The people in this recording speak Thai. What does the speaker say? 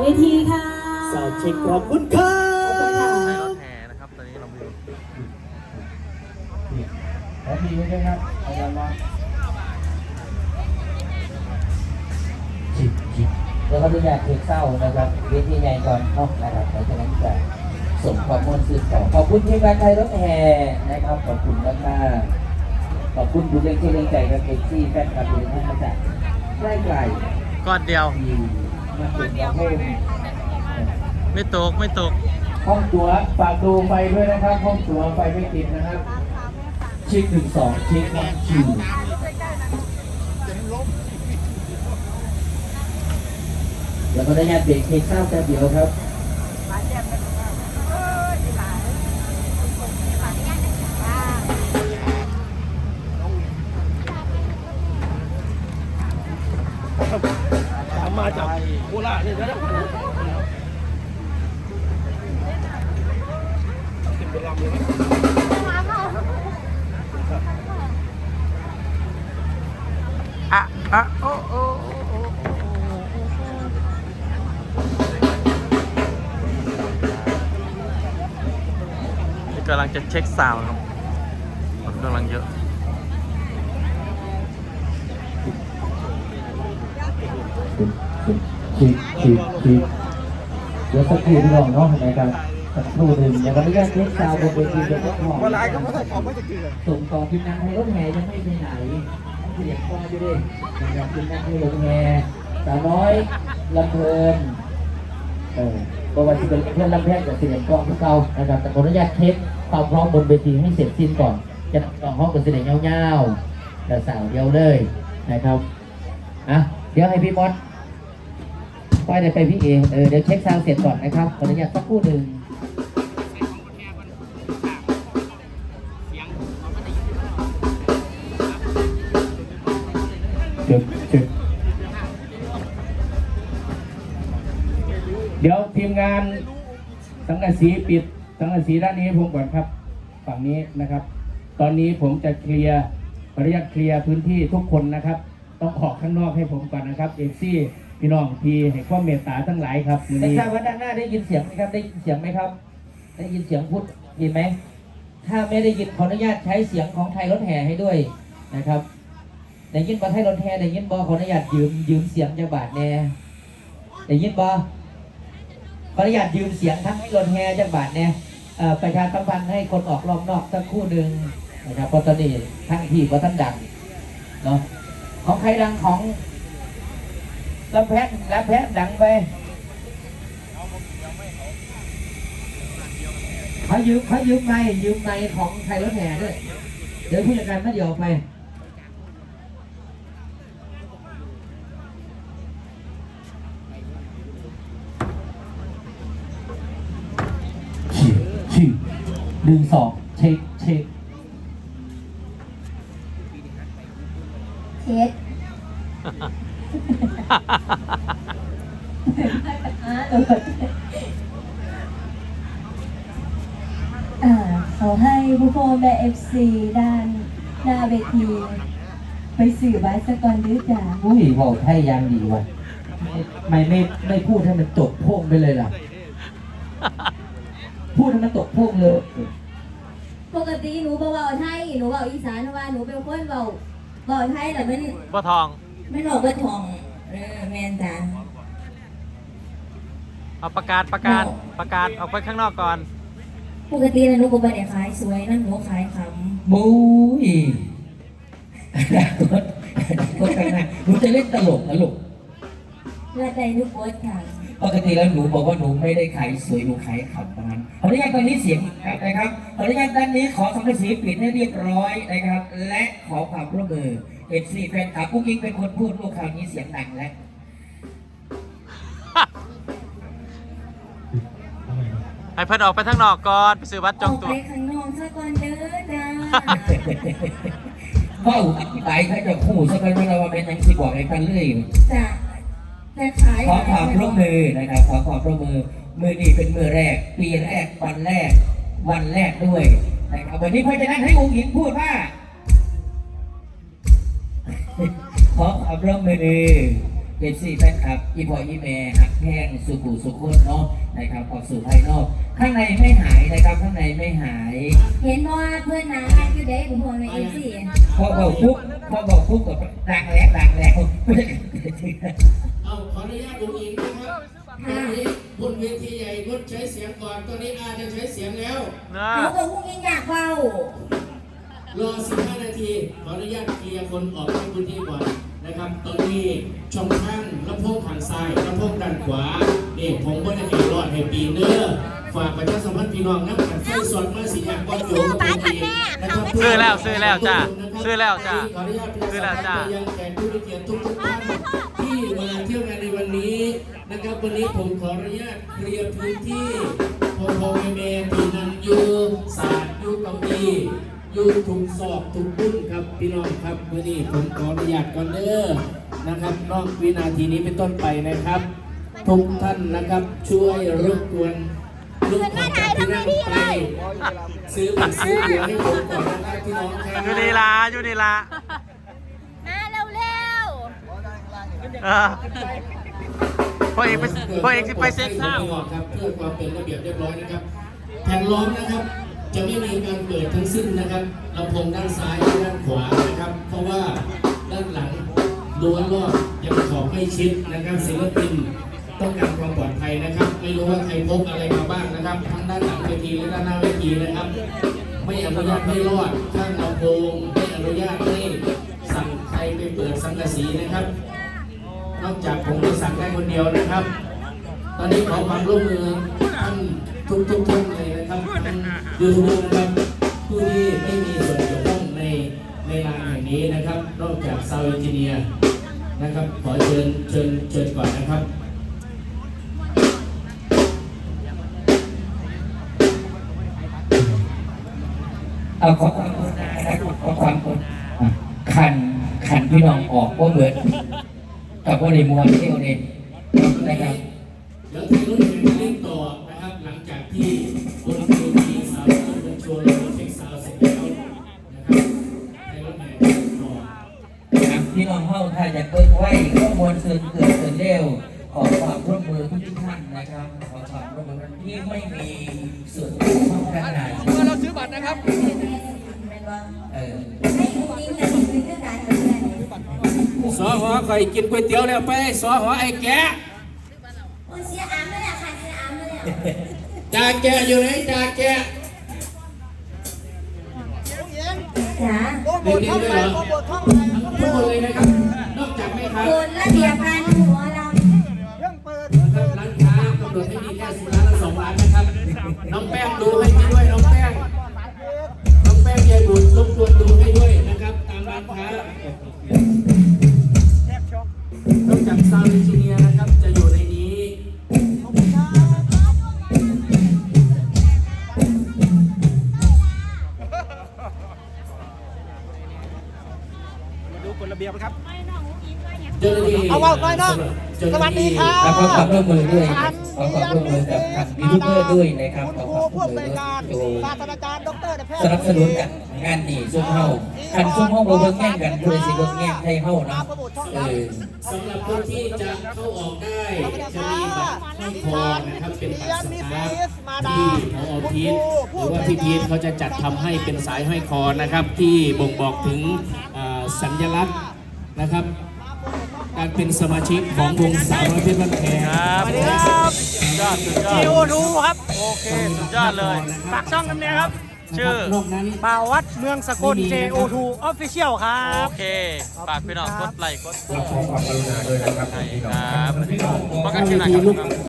เวทีค่ะสาวเช็คขอบคุณครับรถแห่นะครับตอนนี้เราไปดูขอดีด้วยครับอาจารย์ว่าจิบจิบแล้วก็ทุกอย่างคือเศร้านะครับเวทีใหญ่ก่อนเนาะนะครับเพราะฉะนั้นจะส่งความมวลซื่นต่อขอบคุณทีมงานไทยรถแห่นะครับขอบคุณมากมากๆขอบคุณบุญเลี้ยงเลี้งใจกับเอ็กซี่แฟนคลับที่ท่านมาจากใกล้ไกลก้อนเดียว ที่มาถึงประเทศไม่ตกไม่ตก ห้องตัวฝากดูไฟด้วยนะครับ ห้องตัวไฟไม่ติดนะครับ ชิคหนึ่งสองชิคนะชิวเดี๋ยวก็ได้ญาติเบรกเค้กข้าวแป๊บเดียวครับ ตามมา จากโคราชเลยนะเป็นลำเลยนะอะอะโอ้โอ้โอ้นี่กำลังจะเช็คซาวครับคนกำลังเยอะ ชิคชิคชิคเดี๋ยวสักครู่พี่น้องเนาะในการสักครู่หนึ่งอย่างนี้ก็เช็คซาวบนเวทีเดี๋ยวก็ขอเวลาก็ไม่ได้ขอไม่จะเกลือส่งต่อทีมงานให้รถแห่ยังไม่ไปไหนต้องเสียงก้อยู่ดินะครับทีมงานให้รถแห่สาวน้อยลำเพลินเออเพระว่าที่เป็นเพื่อนลำแพงกับเสียงกองพวกเรานะครับแต่ขออนุญาตเทคความพร้อมบนเวทีให้เสร็จสิ้นก่อน จะต่อห้องกับเสียงยาๆแต่สาวเดียวเลยนะครับอะเดี๋ยวให้พี่ม ไปเดี๋ยวไปพี่เอเออเดี๋ยวเช็คซาวเสร็จก่อนนะครับขออนุญาตสักครู่หนึ่งจึกจึกเดี๋ยวทีมงานสังกะสีปิดสังกะสีด้านนี้ผมก่อนครับ ฝั่งนี้นะครับ ตอนนี้ผมจะเคลียร์ขออนุญาตเคลียร์พื้นที่ทุกคนนะครับ ต้องออกข้างนอกให้ผมก่อนนะครับเอฟซี่ พี่น้องพีให้ความเมตตาทั้งหลายครับไม่ทราบว่าด้านหน้าได้ยินเสียงไหมครับ ได้ยินเสียงไหมครับ ได้ยินเสียงพูดยินไหม ถ้าไม่ได้ยินขออนุญาตใช้เสียงของไทยรถแห่ให้ด้วยนะครับได้ยินบอไทยรถแห่ได้ยินบอขออนุญาตยืมยืมเสียงจากบาทแน่ได้ยินบอขออนุญาตยืมเสียงทั้งให้รถแห่จากบาทแน่เอ่อประชาสัมพันธ์ให้คนออกรอบนอกสักครู่หนึ่งนะครับเพราะตอนนี้ทั้งที่เพราะท่านดังเนาะของใครดังของ ลำแพนลำแพนดังไปเขายืมเขายืมไม้ยืมไม้ของไทยรถแห่ด้วย เดี๋ยวผู้จัดการไม่เดี๋ยวไปชิชิหนึ่งสองเช็คเช็ค อ่าเอออ่าขอให้ผู้พ่อแม่เอฟซีด้านหน้าเวที ไปสื่อไว้สกอนดื้อจ้าอุ้ยบอกให้ยังดีว่ะไม่ไม่ไม่พูดให้มันตกโพ่งไปเลยล่ะ พูดให้มันตกโพ่งเลย ปกติหนูบ่เบาไทยหนูเบาอีสานเพราะว่าหนูเป็นคนเบาเบาไทยแต่มันบ่ทอง ไม่บอกว่าทอง เออแมนจ้าเอาประกาศประกาศประกาศออกไปข้างนอกก่อน ปกติแล้วหนูก็ไม่ได้ขายสวยนั่นหนูขายขมุ้ยก็ข้างหน้าหนูจะเล่นตลกนะลูกำและใจทุกคนค่ะ ปกติแล้วหนูบอกว่าหนูไม่ได้ขายสวยหนูขายขำประมาณขออนุญาตตอนนี้เสียงนะครับขออนุญาตด้านนี้ขอสังกะสีปิดให้เรียบร้อยนะครับ และขอความร่วมมือเอฟซีแฟนคลับกุ้งยิงเป็นคนพูดลูกคราวนี้เสียงดังแล้วให้เพิ่นออกไปข้างนอกก่อนไปซื้อบัตรจอองอกตั๋ไปวข้างนอกซะก่อนเด้อจ้าเฝ้าอธิบายให้กับคู่สักวันเราว่าเป็นยังที่บอกให้กันเลยจะ จะขายขอความร่วมมือนะครับขอความร่วมมือมือนี้เป็นมือแรก ปีแรกวันแรก วันแรกด้วยนะครับวันนี้เพราะฉะนั้นให้องค์หญิงพูดว่าขอความร่วมมือ เอฟซีแฟนคลับอีพออีแม่หักแพงสุขุสุขุนเนาะนะครับออกสู่ภายนอก ข้างในไม่หายนะครับข้างในไม่หายเห็นว่าเพื่อนนางงานอยู่เด้บุพเพในเอฟซีพอบอกปุ๊บพอบอกปุ๊บก็ดังแล้วดังแล้วเอาขออนุญาตดูอินนะครับตอนนี้บนเวทีใหญ่งดใช้เสียงก่อนตอนนี้อาจะใช้เสียงแล้วนะเขาบอกพวกยังอยากเฝ้ารอ15 นาที ขออนุญาตเคลียร์คนออกจากพื้นที่ก่อน นะครับตอนนี้ช่องข้างลำโพงทางซ้ายลำโพงด้านขวานี่ผมก็ได้เห็นรอดให้ปีเนอร์ฝากประชาสัมพันธ์พี่น้องนักขันไฟสดมาสิอยากก้อนโจมตีนะครับซื้อแล้วซื้อแล้วจ้าซื้อแล้วจ้าขออนุญาตประซื้อชาแล้วสัมพันจ้าธ์ไปยังแขกผู้มีเกียรติทุกทุกๆท่านที่มาเที่ยวงานในวันนี้นะครับวันนี้ผมขออนุญาตเคลียร์พื้นที่พอพอแม่แม่ที่นั่งอยู่ศาสตร์อยู่เก้าอี้ อยู่ทุกซอกทุกบุ้นครับพี่น้องครับวันนี้ผมขออนุญาตก่อนเด้อนะครับ นอกวินาทีนี้เป็นต้นไปนะครับ ทุกท่านนะครับช่วยรบกวนลูกของจากที่นั่งไปซื้อบัตรซื้อตั๋วให้ผมก่อนนะครับพี่น้องครัอยู่นี่ละอยู่นี่ละมาเร็วเร็วเออพ่อเอกไปพ่อเอกสิไปเซ็กซ์ข้าวครับเพื่อความเป็นระเบียบเรียบร้อยนะครับแผ่นล้อมนะครับ จะไม่มีการเปิดทั้งสิ้นนะครับลำโพงด้านซ้ายและด้านขวานะครับ เพราะว่าด้านหลังรั้วรอบยังขอบไม่ชิดนะครับศิลปินต้องการความปลอดภัยนะครับ ไม่รู้ว่าใครพกอะไรมาบ้างนะครับ ทั้งด้านหลังเวทีและด้านหน้าเวทีนะครับ ไม่อนุญาตให้รอดข้างลำโพงไม่อนุญาตให้สั่งใครไปเปิดสังกะสีนะครับ นอกจากผมจะสั่งได้คนเดียวนะครับ ตอนนี้ขอความร่วมมือ ทุกทุกๆท่านเลยนะครับท่านยูทูบเบอร์นะครับผู้ที่ไม่มีส่วนเกี่ยวข้องในในงานแห่งนี้นะครับ นอกจากซาวเอนจิเนียร์นะครับ ขอเชิญเชิญเชิญก่อนนะครับเอาขอความกรุณานะครับขอความกรุณาขันขันพี่น้องออกก็เหมือนกับว่าในมวลเที่ยวนี่นะ นะครับขอความร่วมมือที่ไม่มีส่วนเกี่วข้องด้านในเราซื้อบัตรนะครับเออให้คุณยิงแต่สิ่งที่คือหอคอยกินก๋วยเตี๋ยวแล้วไปสอหอไอ้แกะคุณเสียอามไม่ได้ค่ะเสียอามไม่ได้จ่าแกะอยู่ไหนจ่าแกะจ๋าเด็กๆด้วยเหรอทุกคนเลยนะครับ นอกจากแม่ค้าคุณระเบียบการำหนดให้มีแค่สิบร้านละสองร้านนะครับ น้องแป้งดูให้พี่ด้วยน้องแป้ง น้องแป้งยายบุญรบกวนดูให้ด้วยนะครับ ตามร้านค้านอกจากซาวด์เอนจิเนียร์นะครับ จะอยู่ในนี้ดูกฎระเบียบครับเจ้าหน้าที่เอาเอาไปเนอะเจ้าหน้าที่สวัสดีครับ แล้วก็ความร่วมมือด้วยครับ ขอความร่วมมือกับทางยูทูบเบอร์ด้วยนะครับคุณขอครูความร่วมมือวยการโดยศาสตราจารย์ดรแพทย์สนับสนุนกันงานดีซุ่มเฮาคันซุ่มเฮาบ่เบิ่งแย่งกันผู้ใดสิเบิ่งแย่งให้เฮานะเออสำหรับคนที่จะเข้าออกได้จะมีบัตรห้อยคอนะครับเป็นบัตรสตาฟที่พอพีทหรือว่าพี่พีทเขาจะจัดทำให้เป็นสายห้อยคอนะครับ ที่บ่งบอกถึงสัญลักษณ์นะครับ การเป็นสมาชิกของวงสาวน้อยเพชรบ้านแพงครับสวัสดีครับสุดยอดสุดยอด GO2 ครับ โอเค สุดยอดเลยฝากช่องน้ำเนียครับ ชื่อ นอกนั้น บ่าววัดเมืองสกล JO2 Official ครัโอบ เค ฝากพี่น้องกดไลค์กดขอความกรุณาด้วยนะครับให้ครับหประกันน้าที่เวไหนทีครับลูก